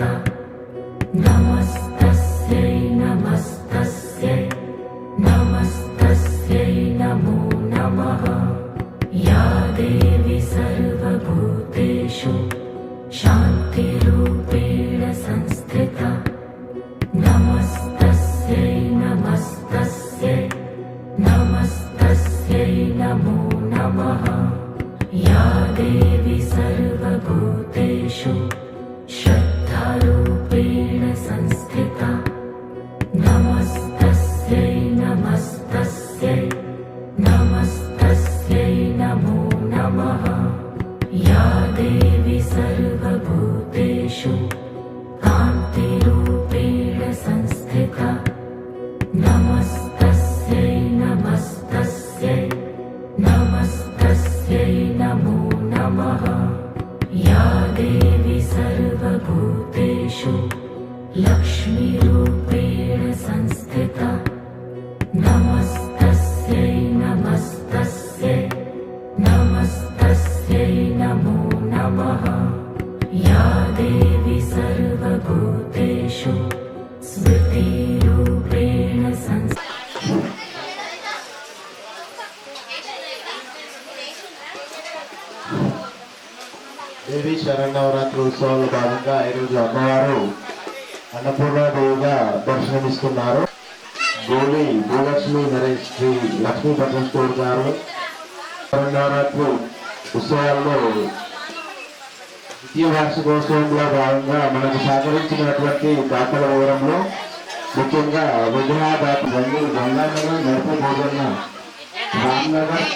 Yeah. Sharannavaratri ఉత్సవాల్లో ద్వితీయ వార్షికోత్సవంలో భాగంగా మనకు సహకరించినటువంటి దాతల వివరంలో ముఖ్యంగా విగ్రహదాత బంధువులు గంగానగర్ నడుపు భోజన రామ్నగర్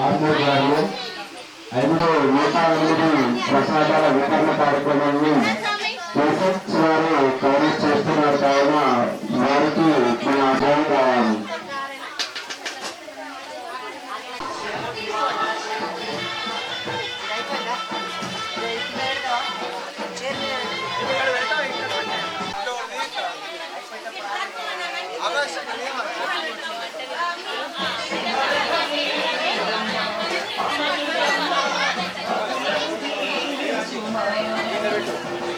ఆర్మూర్ గారు ఐదో నూట ఎనిమిది ప్రసాదాల వితరణ కార్యక్రమాన్ని ఎస్ఎస్ వారు కవరేజ్ చేస్తున్నారు కావున వారికి మన అభ్యాసం కావాలి Evet.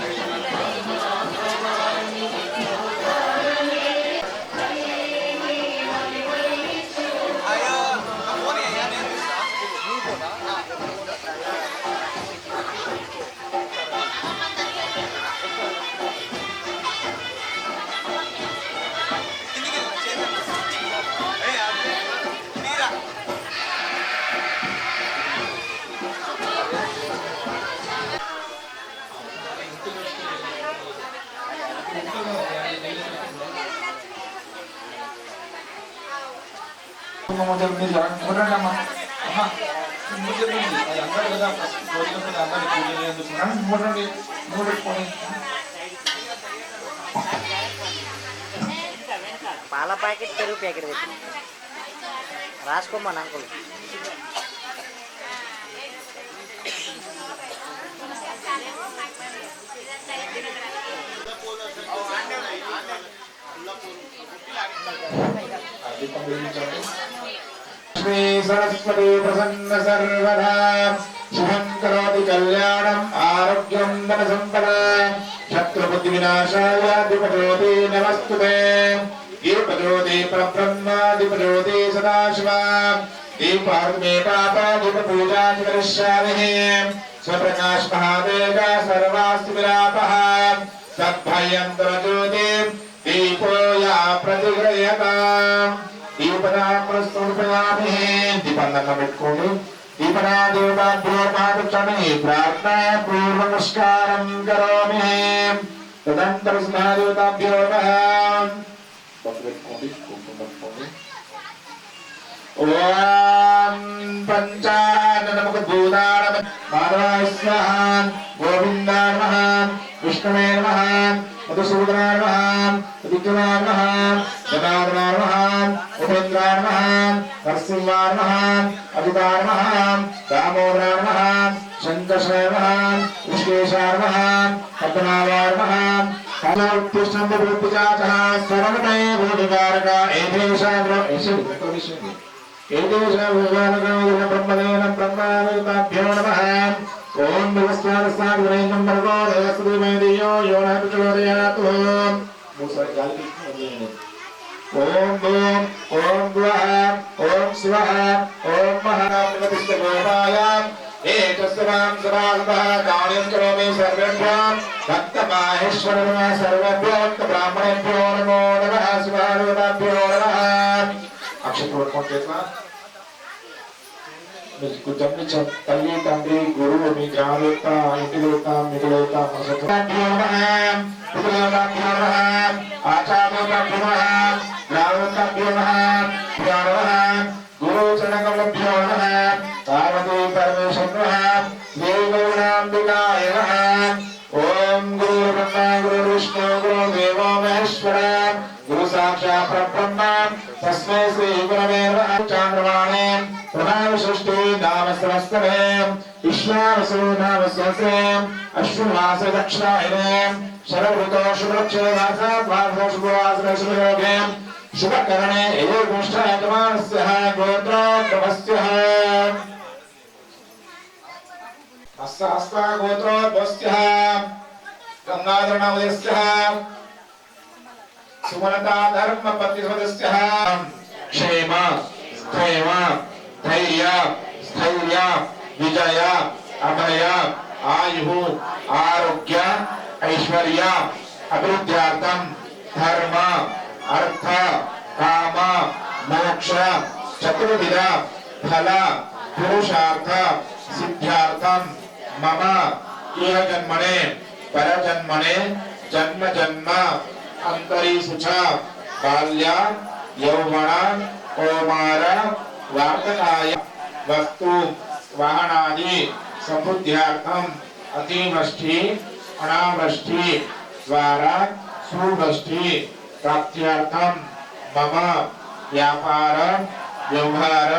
మొదలు మీరు చూడండి అమ్మా అమ్మా మూడు చెప్పండి అది అంటారు కదా రోజులప్పుడు అందరినీ పూజ చేయండి మూడండి మూడు పెట్టుకోండి పాల ప్యాకెట్ పెరుగు ప్యాకెట్ పెట్టి రాసుకోమని అంకుల్ శ్రీ సరస్వతి ప్రసన్న సర్వదా శుభం కరోతి కళ్యాణం ఆరోగ్యం ధన సంపద శత్రుబుద్ధి వినాశాయ దిపజోతి నమస్తుతే దీపజ్యోతి పరబ్రహ్మాదిపజ్యోతి సదాశివ దీపార్మే పాప దీప పూజా కరిష్యామి స్వప్రకాశ మహాదేవ సర్వాస్తి విలాప సద్భయంతర జ్యోతి దీపో యా ప్రతిగ్రహత దీపదామృతమయామి దీపందంగా పెట్టుకోండి దీపనా దేవతాభ్యో పూర్వ నమస్కారం కరోమి తదంతర స్నాదేవతాభ్యో నమః ఓం భూతాన మాధవాయ స్వాహ గోవిందాయ నమః విష్ణువే నమః మధుసూదనాయ నమః విక్రమాయ నమః గదాధరాయ నమః ఉపేంద్రాయ నమః నరసింహాయ నమః అజితాయ నమః దామోదరాయ నమః శంకర్షాయ నమః విశ్వేశాయ నమః పద్మనాభాయ నమః భూతిజాతః సర్వమే భూతికారక ఏదేశాగ్రో ఏషి రికగ్నిషన్ ఏదేశాగ్రో బ్రహ్మదేన బ్రహ్మావేతాభ్యో నమః ఓం. భగస్వారసాగ్రేయం భర్గో దేవస్వదేమేదియో యో నః ప్రచోదయాత్ మూసారి గాలి తీసుకుని ఓం ఓం ఓం గువః ఓం శివః ఓం మహాప్రతిష్ఠ గోపాయ ఏకస్వాం సదాగతః కాణ్యం కరోమి సర్వేభ్యో. భక్తమాహేశ్వరమ సర్వేభ్యో. బ్రాహ్మణేభ్యో నమో నమః శివానుభ్యో నమః అక్షత పట్టుకోండి చేతుల మీకు తండ్రి చ- తల్లి తండ్రి గురువు మీ గ్రామ దేవత ఇంటి దేవత మీ దేవత గురు చరణకమభ్యో పార్వతీ పరమేశ్వర శ్రీ గౌరాంబికాయ ఓం సృష్టి నామ సహస్రే విశ్వావసు నామ సహస్రే అశ్వమాస దక్షిణాయనే శుభకరణే గోత్రోద్భవస్య గోత్రోద్భవస్య గంగాధరణోదయస్య ధర్మ క్షేమ. धैर्य, स्थैर्य, विजय, अभय, आयु, आरोग्य, ऐश्वर्य अभिवृद्ध्यार्थम धर्म, अर्थ, काम, मोक्ष, चतुर्विध, फल, पुरुषार्थ सिद्ध्यार्थम मम इह जन्मने पर जन्मने जन्म जन्म अंतरी सुचा बाल्या, यौवन, कौमार वार्तकाय वस्तु वाहनादि समृद्ध्यार्थम अतिवृष्टि, अनावृष्टि, द्वारा सुवृष्टि प्राप्त्यर्थम मम व्यापार, व्यवहार,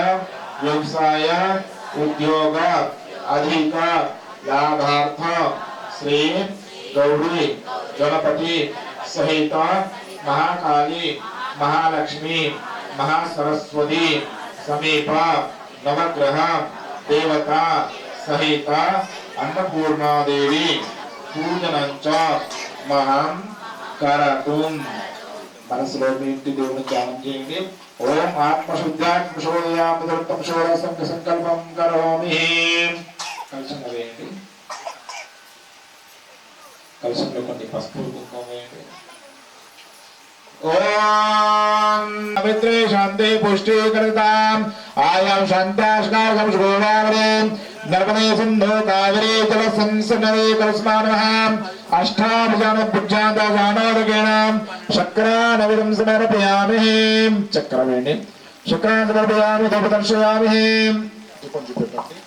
व्यवसाय, उद्योग, अधिक, लाभार्थ, श्री गौरी, गणपति सहित महाकाली, महालक्ष्मी, महासरस्वती సమీప నవగ్రహ దేవత సహిత అన్నపూర్ణాదేవి పూజనంచ మహం కరతుం. మనసులో మీ ఇంటి దేవుని ధ్యానం చేయండి. ఓం ఆత్మశుద్ధాత్మశోదయామృతం శోర సంక సంకల్పం కరోమి. కలిసి వేయండి. కలశంలో కొన్ని పసుపు కుంకుమ వేయండి. ఓం పవిత్రే శాంతి పుష్టీకరితాం. ఆయాం శాంత్యాష్కారం శుభోవావరే నర్మదే సింధు కావిరీ జల సంసనదే కలస్మానః అష్టాభుజాన భుజాంతానోదకేణ శక్రానవిరం సమర్పయామి చక్ర వేయండి శక్రాన్ని సమర్పయామి ధూపదర్శయామి కొంచెం పెట్టండి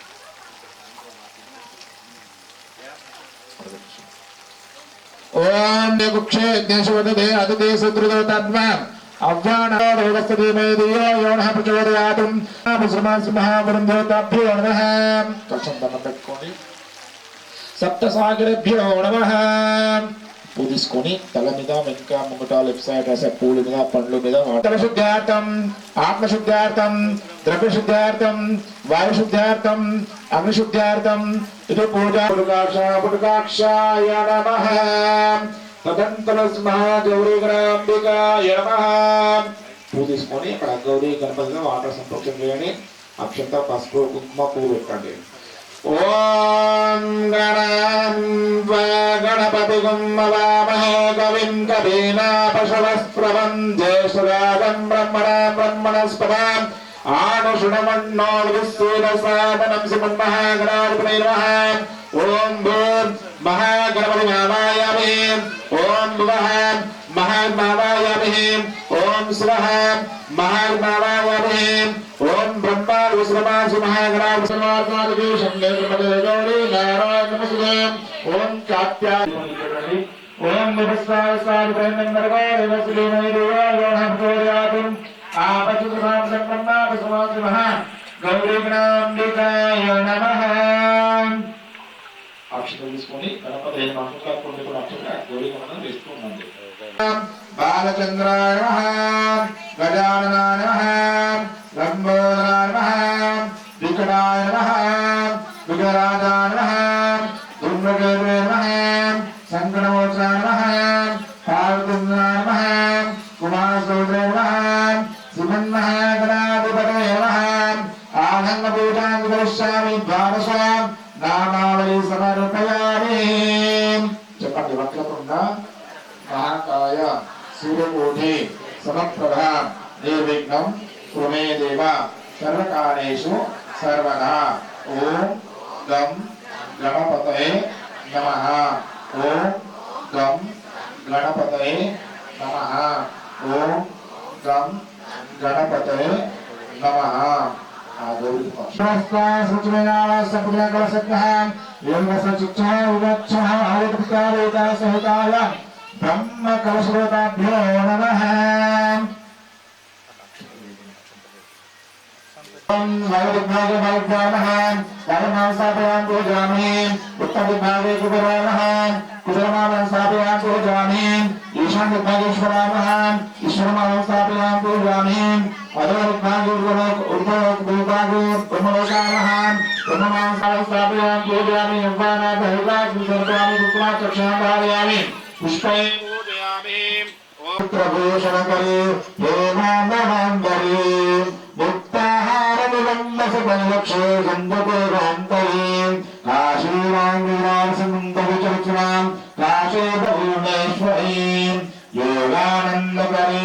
ఓం కుక్షే దేశవదే అతిథి సుదృదో తద్వ అవ్వానవస్తీమేదియో యోనః ప్రచోదయాతుం. మహావృందోతాభ్యో నమః. కొంచెం దండం పెట్టుకోండి. సప్తసాగరభ్యో నమః. పూ తీసుకొని తల మీద వెనుక ముంగట లెఫ్ట్ సైడ్ రాసే పూల మీద పండ్ల మీద శుద్ధార్థం ఆత్మశుద్ధార్థం ద్రవ్యశుద్ధార్థం వాయుశుద్ధార్థం అగ్నిశుద్ధార్థం ఇది పూజ పురుకాక్ష పురుకాక్షాయ నమః. తదంతరస్మః గౌరీ గణాంబికాయ నమః. పూ తీసుకొని అక్కడ గౌరీ గణపతిగా వాటర్ సంతోషం చేయండి. అక్షంత పసుపు కుంకుమ పువ్వు పెట్టండి. ఓం గణం గణపతి గుమ్మవామహే కవిం కవీనా పశవస్ప్రవం జ్యేష్ఠరాజం బ్రహ్మణ బ్రహ్మణస్పదాం ఆనుషుణమన్నోవిశ్వేదసాదనం సుమన్మహాగణాధిపతే నమః ఓం భూర్ మహాగణపతి నామాయామి ఓం భువః మహామావాయామి ఓం శివః మహామావాయామి ఓం బ్రహ్మ విశ్రమాసు మహాగణాధిపతి సమాసాదికి శంకర బ్రహ్మదేవ గౌరీ నారాయణ నమస్తే ఓం కాత్యాయని ఓం నమస్కార సారి బ్రహ్మేంద్రగో దేవశ్రీమై దేవాయోహం గౌర్యాతుం ఆపచుతాం బ్రహ్మ విశ్రమాసు మహా గౌరీ గణాంబికాయ నమః అక్షరం తీసుకొని గణపతి మంత్రాలు కొన్ని కూడా అక్షరం గౌరీ గణపతి వేస్తూ ఉండండి బాలచంద్రాయ నమః గజాననాయ నమః లంబోదరాయ నమః వికటాయ నమః విఘరాజాయ బ్రహ్మ కలశ్రోతాభ్యో నమ. వైదిగ్భాగే వైద్యామః పరమాం స్థాపయాం పూజామి ఉత్తమ విభాగే కుబరామః కుబరమాం స్థాపయాం పూజామి ఈశాన్య విభాగేశ్వరామః ఈశ్వరమాం స్థాపయాం పూజామి అదో విభాగే ఉద్భవ విభాగే బ్రహ్మలోకామః బ్రహ్మమాం స్థాపయాం పూజామి యవ్వానా బహిర్వాగ్ని సర్వాణి రుక్మా చక్షాం ధారయామి పుష్పై పూజయామి పుత్రభూషణకరి హేమాంబరి ముక్తాహారములంబసలక్షే సంగపేరాంతరీ కాశీరాంగిరాసముందవిచర్చనాం కాశేపూర్ణేశ్వరీ యోగానందకరీ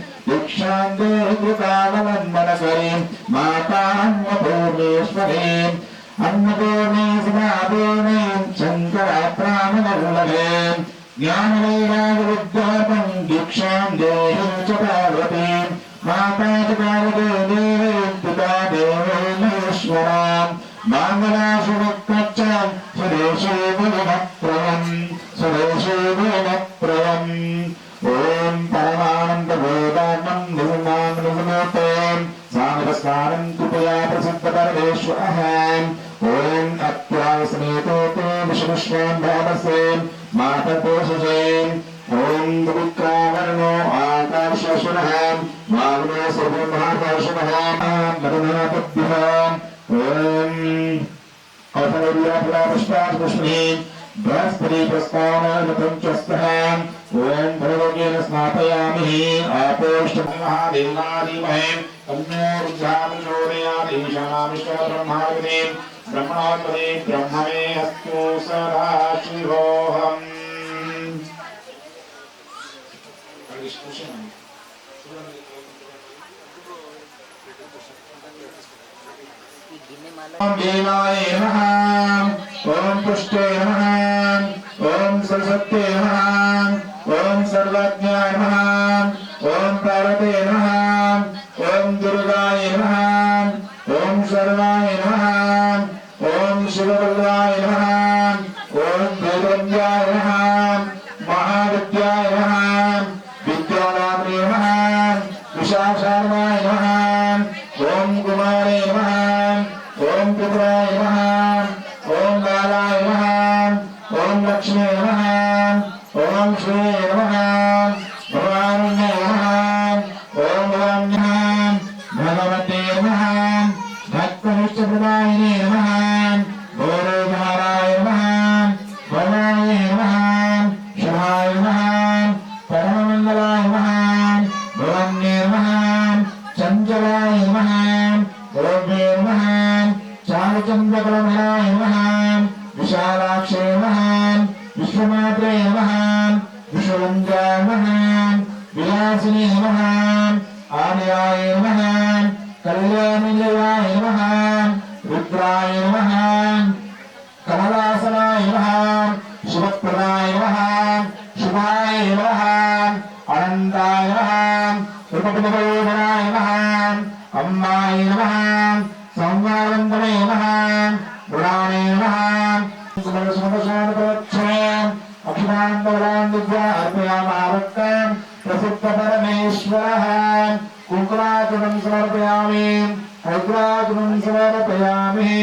మాతాన్యపూర్ణేశ్వరీం అన్నపూర్ణే సమాపూర్ణీం శంకరాత్రామనల్లభే జ్ఞానవైరాగవిద్యాపం దీక్షాం దేహం చ పార్వతీ. మాతా చ పార్వతే దేవే పితా దేవేశ్వరాం మాంగళాసుభక్త్యం సురేశే వినప్రయం विश्वाम्भावसे मातपोषसे ॐ दुविक्रावर्णो आकार्षशुनः वाग्नो सर्वमहाकार्षणः मरुनापत्युः ॐ कौशलविरापुरापुष्पापुष्णे बृहस्पतिप्रस्तानमतं च स्तः ॐ भोगेन स्नापयामि आपोष्टमहादेवादिमहे तन्नो रुद्राभिशोदयादिशामिष्टब्रह्मादिनीम् ब्रह्मणोत्पदे ब्रह्मणे अस्तु सदाशिवोऽहम् ॐ देवाय नमः ॐ पुष्टे नमः ॐ सरस्वत्ये नमः ॐ सर्वज्ञाय नमः ॐ पार्वते नमः భక్తనిష్టప్రదాయినే నమః అమ్మాయ నమః సంవాదంతమే నమః మృణాయ సమర్పయామి హైద్రాచనం సమర్పయామి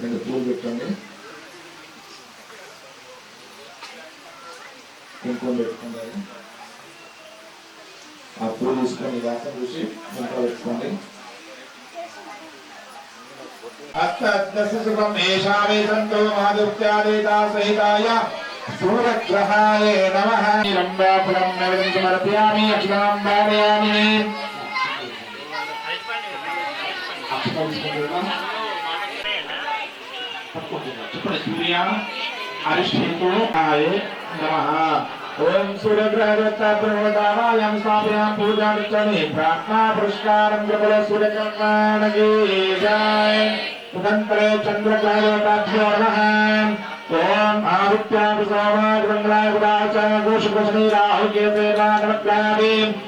రెండు పూలు పెట్టండి కుంకుమ పెట్టుకుంటారు ఆ పూలు తీసుకొని దాకా చూసి ఇంట్లో పెట్టుకోండి. అత్త అత్యశుభం ఏషామే సంతో మాధుర్యాదేతా సహితాయ సూర్యగ్రహాయ నమః. రంభాపురం నవరం సమర్పయామి అక్షరాం ధారయామి. సూర్య నమః. ఓం సూర్యగ్రహదత్తాయం స్థాపయాం పూజామిచ్చమి ప్రార్థనా పురస్కారం కృపల సూర్యకర్మాణగే జాయ సుతంత్రే చంద్రగ్రహదేవతాభ్యో నమః. ఓం ఆదిత్యాభి సోమాగ్రంగళాయ గుడాచ ఘోషఘోషణీ రాహుకేతేనా నమగ్రామి ద్వితీయ నమః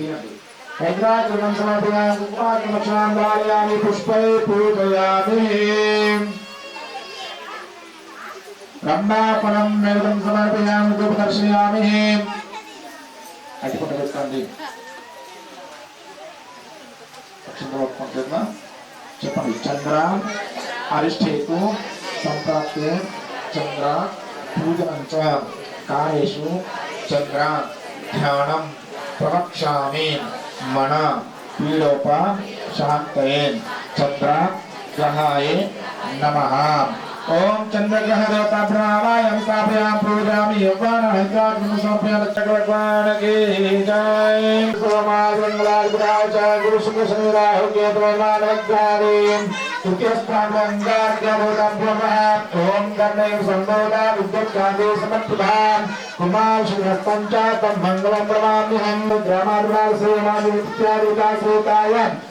పూజామి అవ్వానాతే హైద్రాగ్రం సమర్పయామి హైద్రాగ్రం సమర్పయామి కుమారమక్షాం ధారయామి పుష్పై పూజయామి బ్రహ్మాపణం నైవేద్యం సమర్పయామి దర్శయామి అటుపట్టు పెట్టండి చెప్పండి చంద్ర అరిష్టేతు సంప్రాప్తే చంద్ర పూజనం చ కార్యేషు చంద్ర ధ్యానం ప్రవక్ష్యామి మన పీడోప శాంతయే చంద్ర గ్రహాయ నమ ओम चंद्रग्रह देवता प्राणाय स्थापयाम पूजामि यज्ञान हरिकाग्रम समर्पयाम। चक्रवाण की जय। सुमार मंगलाल गुराव जय गुरु सुख संग्रह के प्रमाण वज्जारी तृतीय स्थान अंगार के भूतम ब्रह्म ओम करने संबोधा विद्युत कांदे समर्पधान कुमार श्रीहस्तम च तम मंगलम प्रमामि हम से सेवा नित्यादि का श्रोतायम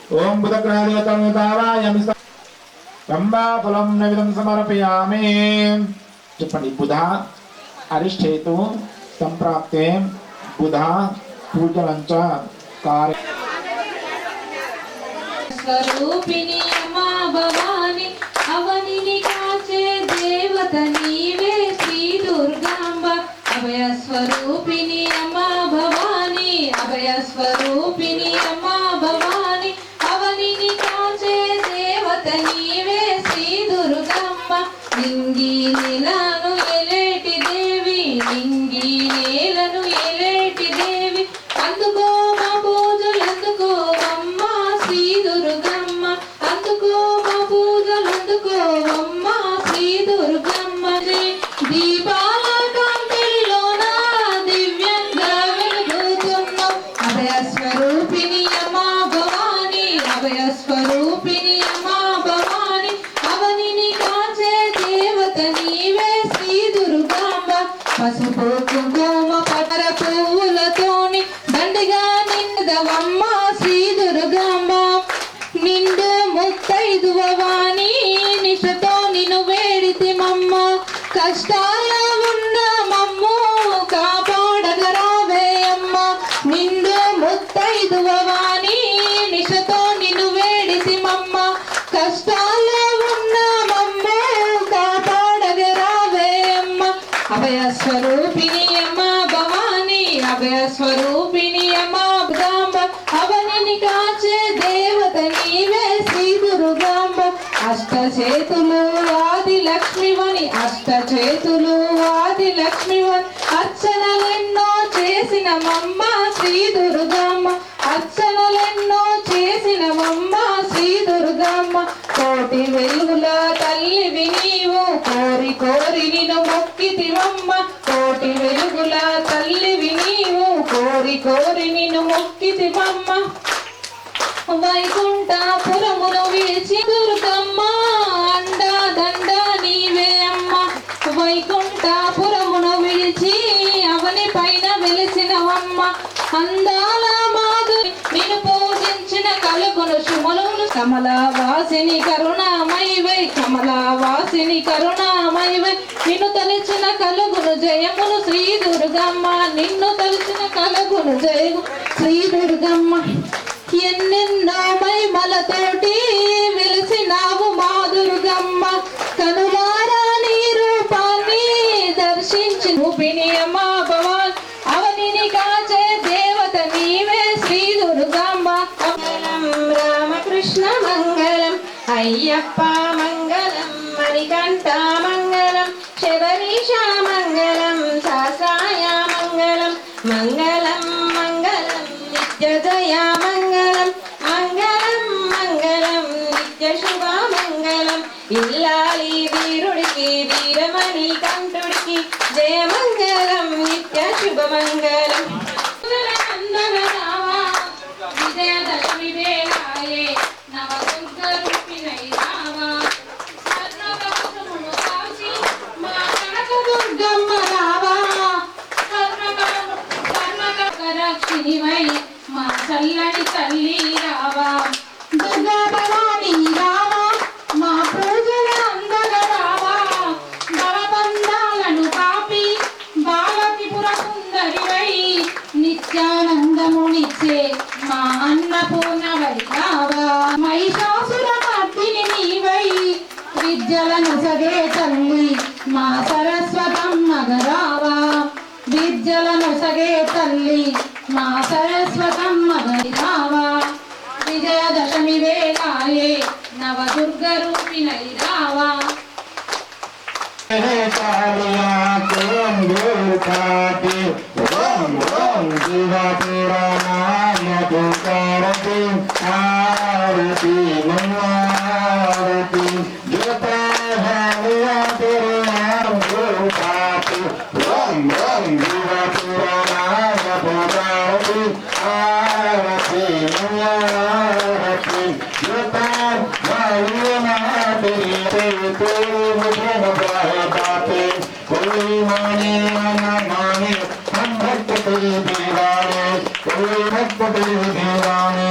ఓం బుధగ్రహదేవతావాయామి రంభాఫలం నైవేద్యం సమర్పయామి. చెప్పండి బుధ అరిష్టేతు సంప్రాప్తే బుధ పూజలంచ కార్య స్వరూపిణి అమ్మా భవాని అవనిని కాచే దేవత నీవే శ్రీ దుర్గాంబ. అభయ స్వరూపిణి అమ్మా భవాని అభయ స్వరూపిణి నీవే శ్రీ దుర్గాంబ అష్ట చేతులు ఆది లక్ష్మివని అష్ట చేతులు ఆది లక్ష్మివని. అర్చనలెన్నో చేసిన మమ్మ శ్రీ దుర్గాంబ. అర్చనలెన్నో చేసిన మమ్మ శ్రీ దుర్గాంబ. కోటి వెలుగుల తల్లివి నీవు కోరి కోరి నిన్ను మొక్కితివమ్మ. కోటి వెలుగుల తల్లివి నీవు కోరి కోరి నిన్ను మొక్కితివమ్మ. వైకుంఠపురమును విడిచి దుర్గమ్మ అండా దండ నీవే అమ్మ. వైకుంఠపురమును విడిచి అవని పైన వెలిసినవమ్మ. అందాల మాధురి నేను పూజించిన కలుగును శుమలును కమలావాసిని వాసిని కమలావాసిని కరుణామైవై వాసిని నిన్ను తలిచిన కలుగును జయమును శ్రీ దుర్గమ్మ. నిన్ను తలిచిన కలుగును జయము శ్రీ దుర్గమ్మ. ఎన్నెన్నో మైమలతోటి వెలిసినావు మా దుర్గమ్మ. కనులారా నీ రూపాన్ని దర్శించి రూపిణి భవాన్ అవనిని కాచే దేవత నీవే శ్రీ దుర్గమ్మ. మంగళం రామకృష్ణ మంగళం అయ్యప్ప మంగళం మంగళం ఇల్లాలి వీరుడికి వీరమణి కంఠుడికి జయ మంగళం త్రివేళాయే నవదుర్గ రూపిణై రావా ఓం ఓం జీవ పురాణాయ తుకారతి ఆరతి నమః हम भक्त तेरे दीवाने कोई भक्त तेरे दीवाने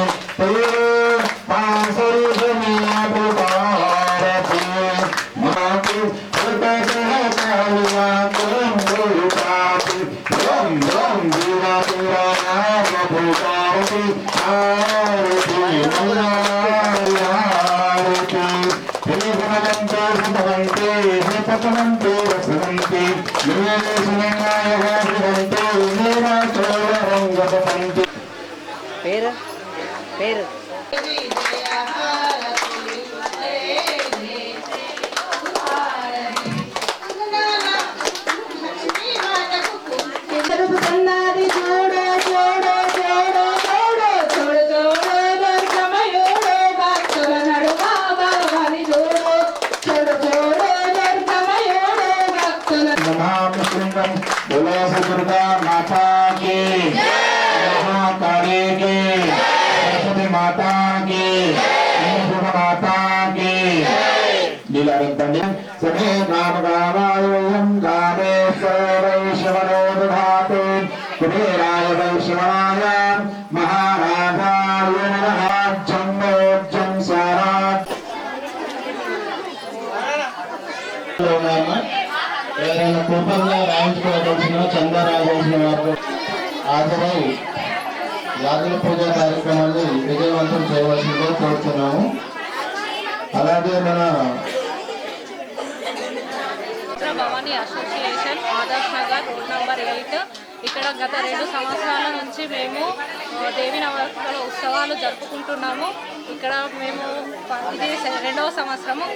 माता की महाकाली की सरस्वती माता की अन्नपूर्ण माता की लीलारंपण्य समे काम कामायोऽयं कामेश्वर రాయించుకోవాల్సిన చందా రావాల్సిన వారు హాజరై యాదుల పూజ కార్యక్రమాన్ని విజయవంతం చేయవలసిందిగా కోరుతున్నాము. అలాగే మన Bhavani association Adarsh Nagar road number eight. ఇక్కడ గత రెండు సంవత్సరాల నుంచి మేము దేవి నవరాత్రుల ఉత్సవాలు జరుపుకుంటున్నాము. ఇక్కడ మేము ఇది రెండవ సంవత్సరము.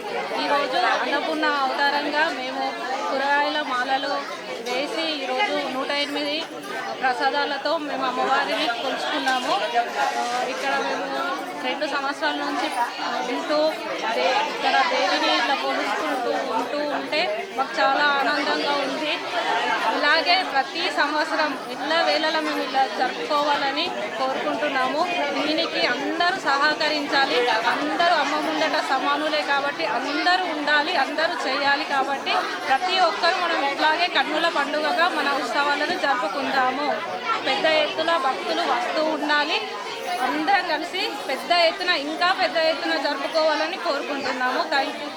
ఈరోజు అన్నపూర్ణ అవతారంగా మేము కూరగాయల మాలలు వేసి ఈరోజు నూట ఎనిమిది ప్రసాదాలతో మేము అమ్మవారిని కొలుచుకున్నాము ఇక్కడ మేము రెండు సంవత్సరాల నుంచి ఉంటూ దే ఇక్కడ దేవిని ఇట్లా కొలుచుకుంటూ ఉంటూ ఉంటే మాకు చాలా ఆనందంగా ఉంది. ఇలాగే ప్రతి సంవత్సరం ఇట్లా వేళల మేము ఇలా జరుపుకోవాలని కోరుకుంటున్నాము. దీనికి అందరూ సహకరించాలి. అందరూ అమ్మ ముందట సమానులే కాబట్టి అందరూ ఉండాలి అందరూ చేయాలి కాబట్టి ప్రతి ఒక్కరు మనం ఇట్లాగే కన్నుల పండుగగా మన ఉత్సవాలను జరుపుకుందాము. పెద్ద ఎత్తున భక్తులు వస్తూ ఉండాలి. అందరం కలిసి పెద్ద ఎత్తున ఇంకా పెద్ద ఎత్తున జరుపుకోవాలని కోరుకుంటున్నాము. Thank you